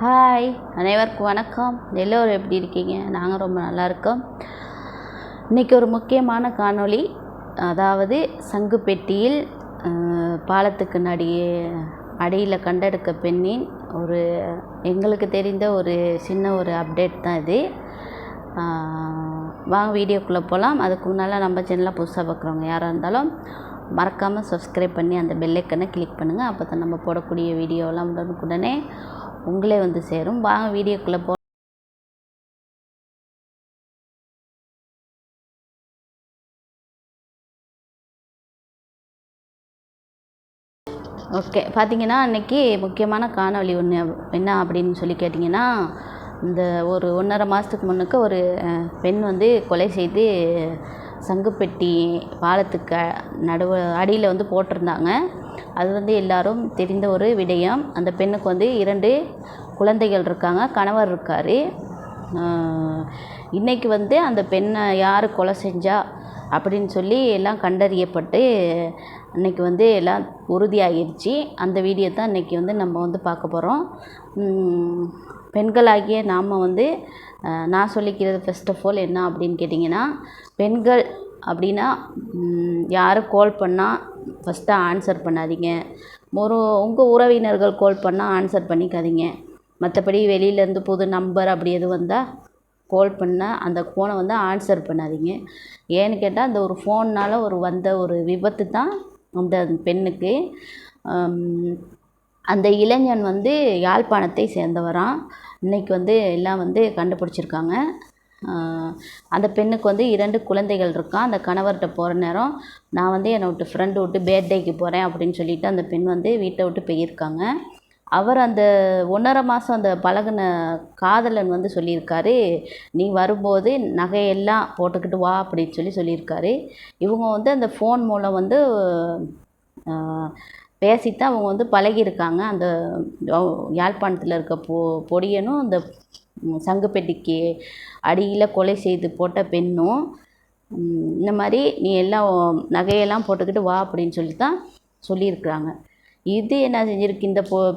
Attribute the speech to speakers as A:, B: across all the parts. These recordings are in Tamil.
A: ஹாய் அனைவருக்கும் வணக்கம். எல்லோரும் எப்படி இருக்கீங்க? நாங்கள் ரொம்ப நல்லா இருக்கோம். இன்றைக்கி ஒரு முக்கியமான காணொளி. அதாவது சங்குப்பெட்டியில் பெட்டியில் பாலத்துக்கு நடியே அடியில் கண்டெடுக்க பெண்ணின் ஒரு எங்களுக்கு தெரிந்த ஒரு சின்ன ஒரு அப்டேட் தான் இது. வாங்க வீடியோக்குள்ளே போகலாம் அதுக்கு முன்னால் நம்ம சேனலை புதுசாக பார்க்குறவங்க யாராக இருந்தாலும் மறக்காமல் சப்ஸ்கிரைப் பண்ணி அந்த பெல்லைக்கனை கிளிக் பண்ணுங்கள் அப்போ தான் நம்ம போடக்கூடிய வீடியோலாம் உடனுக்குடனே உங்களே வந்து சேரும். வாங்க வீடியோக்குள்ளே போ ஓகே பார்த்தீங்கன்னா அன்னைக்கு முக்கியமான காணொலி ஒன்று என்ன அப்படின்னு சொல்லி கேட்டிங்கன்னா இந்த ஒரு ஒன்றரை மாதத்துக்கு முன்னுக்கு ஒரு பெண் வந்து கொலை செய்து சங்குப்பெட்டி பாலத்துக்கு நடுவு அடியில் வந்து போட்டிருந்தாங்க. அது வந்து எல்லாரும் தெரிந்த ஒரு விடயம். அந்த பெண்ணுக்கு வந்து இரண்டு குழந்தைகள் இருக்காங்க. கணவர் இருக்கார். இன்றைக்கி வந்து அந்த பெண்ணை யார் கொலை செஞ்சா அப்படின்னு சொல்லி எல்லாம் கண்டறியப்பட்டு அன்றைக்கி வந்து எல்லாம் உறுதியாகிருச்சு அந்த வீடியோ தான் இன்றைக்கி வந்து நம்ம வந்து பார்க்க போகிறோம் பெண்களாகிய நாம் வந்து நான் சொல்லிக்கிறது ஃபர்ஸ்ட் ஆஃப் ஆல் என்ன அப்படின்னு கேட்டிங்கன்னா பெண்கள் அப்படின்னா யாரும் கால் பண்ணால் ஃபஸ்ட்டு ஆன்சர் பண்ணாதீங்க. ஒரு உங்கள் உறவினர்கள் கால் பண்ணால் ஆன்சர் பண்ணிக்காதீங்க. மற்றபடி வெளியிலேருந்து புது நம்பர் அப்படி எதுவும் வந்தால் கால் பண்ணால் அந்த ஃபோனை வந்து ஆன்சர் பண்ணாதீங்க. ஏன்னு கேட்டால் அந்த ஒரு ஃபோன்னால் ஒரு வந்த ஒரு விபத்து தான் அந்த பெண்ணுக்கு. அந்த இளைஞன் வந்து யாழ்ப்பாணத்தை சேர்ந்தவரான் இன்றைக்கி வந்து எல்லாம் வந்து கண்டுபிடிச்சிருக்காங்க. அந்த பெண்ணுக்கு வந்து இரண்டு குழந்தைகள் இருக்கான் அந்த கணவர்கிட்ட போகிற நேரம் நான் வந்து என்னை விட்டு ஃப்ரெண்டு விட்டு பேர்த்டேக்கு போகிறேன் அப்படின்னு சொல்லிட்டு அந்த பெண் வந்து வீட்டை விட்டு போயிருக்காங்க. அவர் அந்த ஒன்றரை மாதம் அந்த பழகுன காதலன் வந்து சொல்லியிருக்காரு நீ வரும்போது நகையெல்லாம் போட்டுக்கிட்டு வா அப்படின்னு சொல்லி சொல்லியிருக்காரு. இவங்க வந்து அந்த ஃபோன் மூலம் வந்து ஆஹ், பேசித்தான் அவங்க வந்து பழகியிருக்காங்க. அந்த யாழ்ப்பாணத்தில் இருக்க பொ பொடியனும் அந்த சங்குப்பெட்டிக்கு அடியில் கொலை செய்து போட்ட பெண்ணும் இந்த மாதிரி நீ எல்லாம் நகையெல்லாம் போட்டுக்கிட்டு வா அப்படின்னு சொல்லி தான் சொல்லியிருக்கிறாங்க. இது என்ன செஞ்சுருக்கு? இந்த பொ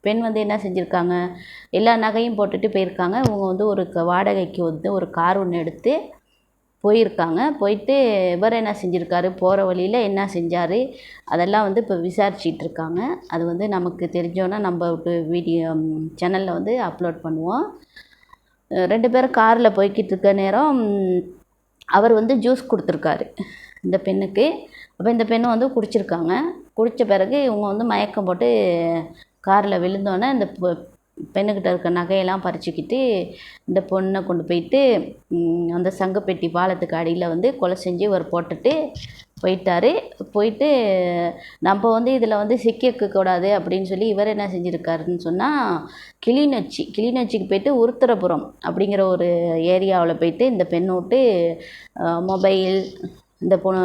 A: பெண் வந்து என்ன செஞ்சுருக்காங்க? எல்லா நகையும் போட்டுட்டு போயிருக்காங்க. இவங்க வந்து ஒரு க- வாடகைக்கு வந்து ஒரு கார் ஒன்று எடுத்து போயிருக்காங்க. போயிட்டு இவர் என்ன செஞ்சுருக்காரு? போகிற வழியில் என்ன செஞ்சார்? அதெல்லாம் வந்து இப்போ விசாரிச்சிட்டு இருக்காங்க அது வந்து நமக்கு தெரிஞ்சோன்னா நம்ம வீடியோ சேனலில் வந்து அப்லோட் பண்ணுவோம். ரெண்டு பேரும் காரில் போய்கிட்டு இருக்க நேரம் அவர் வந்து ஜூஸ் கொடுத்துருக்காரு இந்த பெண்ணுக்கு. அப்போ இந்த பெண்ணு வந்து குடிச்சிருக்காங்க. குடித்த பிறகு இவங்க வந்து மயக்கம் போட்டு காரில் விழுந்தோன்னே இந்த பெண்ணுக்கிட்ட இருக்க நகையெல்லாம் பறிச்சுக்கிட்டு இந்த பொண்ணை கொண்டு போயிட்டு அந்த சங்குப்பெட்டி பாலத்துக்கு அடியில் வந்து கொலை செஞ்சு இவர் போட்டுட்டு போயிட்டார். போயிட்டு நம்ம வந்து இதில் வந்து சிக்கிக்கக்கூடாது அப்படின்னு சொல்லி இவர் என்ன செஞ்சுருக்காருன்னு சொன்னால் கிளிநொச்சி கிளிநொச்சிக்கு போயிட்டு உருத்தரபுரம் அப்படிங்கிற ஒரு ஏரியாவில் போயிட்டு இந்த பெண் விட்டு மொபைல் இந்த பொண்ணு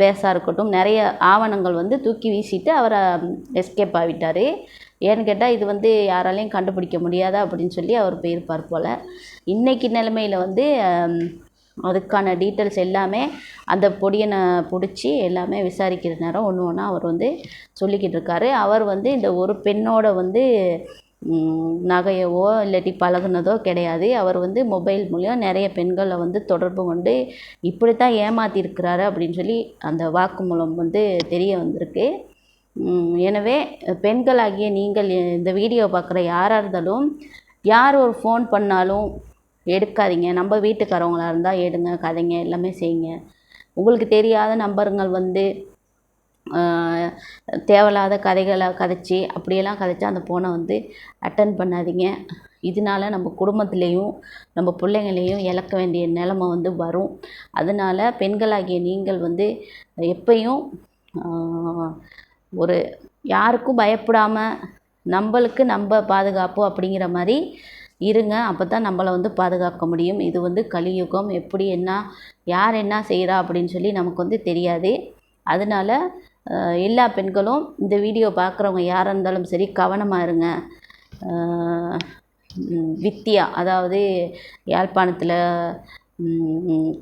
A: பேசா இருக்கட்டும் நிறைய ஆவணங்கள் வந்து தூக்கி வீசிட்டு அவரை எஸ்கேப் ஆகிட்டார். ஏன்னு கேட்டால் இது வந்து யாராலையும் கண்டுபிடிக்க முடியாதா அப்படின்னு சொல்லி அவர் போயிருப்பார் போல். இன்றைக்கி நிலைமையில் வந்து அதுக்கான டீட்டெயில்ஸ் எல்லாமே அந்த பொடியனை பிடிச்சி எல்லாமே விசாரிக்கிற நேரம் ஒன்று ஒன்றா அவர் வந்து சொல்லிக்கிட்டு இருக்காரு. அவர் வந்து இந்த ஒரு பெண்ணோட வந்து நகையவோ இல்லாட்டி பழகுனதோ கிடையாது. அவர் வந்து மொபைல் மூலியம் நிறைய பெண்களை வந்து தொடர்பு கொண்டு இப்படி தான் ஏமாத்தியிருக்கிறாரு அப்படின்னு சொல்லி அந்த வாக்குமூலம் வந்து தெரிய வந்திருக்கு. எனவே பெண்களாகிய நீங்கள் இந்த வீடியோ பார்க்குற யாராக இருந்தாலும் யார் ஒரு ஃபோன் பண்ணாலும் எடுக்காதீங்க. நம்ம வீட்டுக்காரவங்களா இருந்தால் எடுங்க கதைங்க எல்லாமே செய்யுங்க. உங்களுக்கு தெரியாத நம்பருங்கள் வந்து தேவையில்லாத கதைகளை கதைச்சி அப்படியெல்லாம் கதைச்சா அந்த ஃபோனை வந்து அட்டன் பண்ணாதீங்க. இதனால நம்ம குடும்பத்துலேயும் நம்ம பிள்ளைங்களையும் இழக்க வேண்டிய நிலமை வந்து வரும். அதனால பெண்களாகிய நீங்கள் வந்து எப்பயும் ஒரு யாருக்கும் பயப்படாமல் நம்மளுக்கு நம்ம பாதுகாப்பு அப்படிங்கிற மாதிரி இருங்க. அப்போ தான் நம்மளை வந்து பாதுகாக்க முடியும். இது வந்து கலியுகம். எப்படி என்ன யார் என்ன செய்கிறா அப்படின்னு சொல்லி நமக்கு வந்து தெரியாது. அதனால எல்லா பெண்களும் இந்த வீடியோ பார்க்குறவங்க யாராக இருந்தாலும் சரி கவனமாக இருங்க. வித்தியா அதாவது யாழ்ப்பாணத்தில்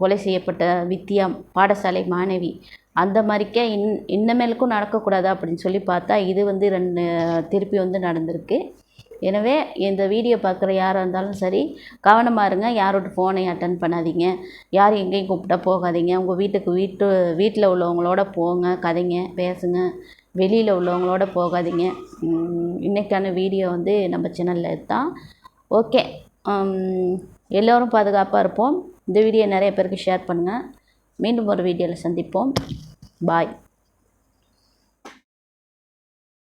A: கொலை செய்யப்பட்ட வித்தியா பாடசாலை மாணவி அந்த மாதிரிக்கே இன் இன்னமேலுக்கும் நடக்கக்கூடாது அப்படின்னு சொல்லி பார்த்தா இது வந்து ரெண்டு திருப்பி வந்து நடந்திருக்கு. எனவே இந்த வீடியோ பார்க்குற யாராக இருந்தாலும் சரி கவனமாக இருங்க. யாரோட ஃபோனை அட்டன் பண்ணாதீங்க. யார் எங்கேயும் கூப்பிட்டா போகாதீங்க. உங்கள் வீட்டுக்கு வீட்டு வீட்டில் உள்ளவங்களோட போங்க கதைங்க பேசுங்க. வெளியில் உள்ளவங்களோட போகாதீங்க. இன்றைக்கான வீடியோ வந்து நம்ம சேனலில் தான் ஓகே எல்லோரும் பாதுகாப்பாக இருப்போம். இந்த வீடியோ நிறைய பேருக்கு ஷேர் பண்ணுங்கள் மீண்டும் ஒரு வீடியோவில் சந்திப்போம். பாய்.